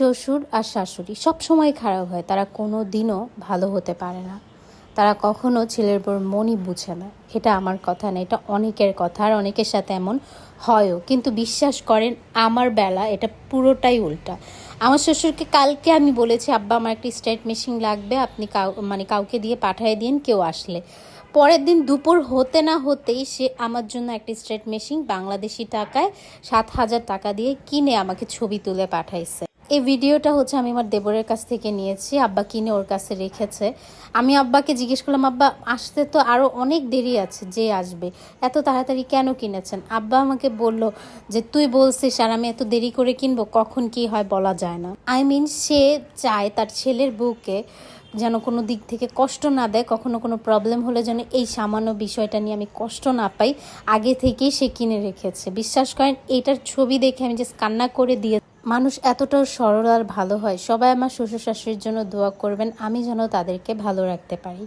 শ্বশুর আর শাশুড়ি সবসময় খারাপ হয়, তারা কোনো দিনও ভালো হতে পারে না। তারা কখনো ছেলের বউর মনই বুঝে না। এটা আমার কথা না, এটা অনেকের কথা আর অনেকের সাথে এমন হয়ও। কিন্তু বিশ্বাস করেন, আমার বেলা এটা পুরোটাই উল্টা। আমার শ্বশুরকে কালকে আমি বলেছি, আব্বা, আমার একটা স্ট্রেট মেশিন লাগবে, আপনি কাউ মানে কাউকে দিয়ে পাঠিয়ে দিন, কেউ আসলে। পরের দিন দুপুর হতে না হতেই সে আমার জন্য একটি স্ট্রেট মেশিন বাংলাদেশি টাকায় সাত হাজার টাকা দিয়ে কিনে আমাকে ছবি তুলে পাঠাইছে। এই ভিডিওটা হচ্ছে আমি আমার দেবরের কাছ থেকে নিয়েছি, আব্বা কিনে ওর কাছে রেখেছে। আমি আব্বাকে জিজ্ঞেস করলাম, আব্বা, আসতে তো আরও অনেক দেরি আছে, যে আসবে? এত তাড়াতাড়ি কেন কিনেছেন? আব্বা আমাকে বলল যে, তুই বলছিস আর আমি এত দেরি করে কিনবো, কখন কি হয় বলা যায় না। আই মিন সে চায় তার ছেলের বউকে যেন কোনো দিক থেকে কষ্ট না দেয়, কখনো কোনো প্রবলেম হলে যেন এই সামান্য বিষয়টা নিয়ে আমি কষ্ট না পাই। আগে থেকেই সে কিনে রেখেছে। বিশ্বাস করেন, এটার ছবি দেখে আমি জাস্ট কান্না করে দিয়ে মানুষ এতটাও সরল আর ভালো হয়, সবাই আমার শ্বশুর শাশুড়ির জন্য দোয়া করবেন, আমি যেন তাদেরকে ভালো রাখতে পারি।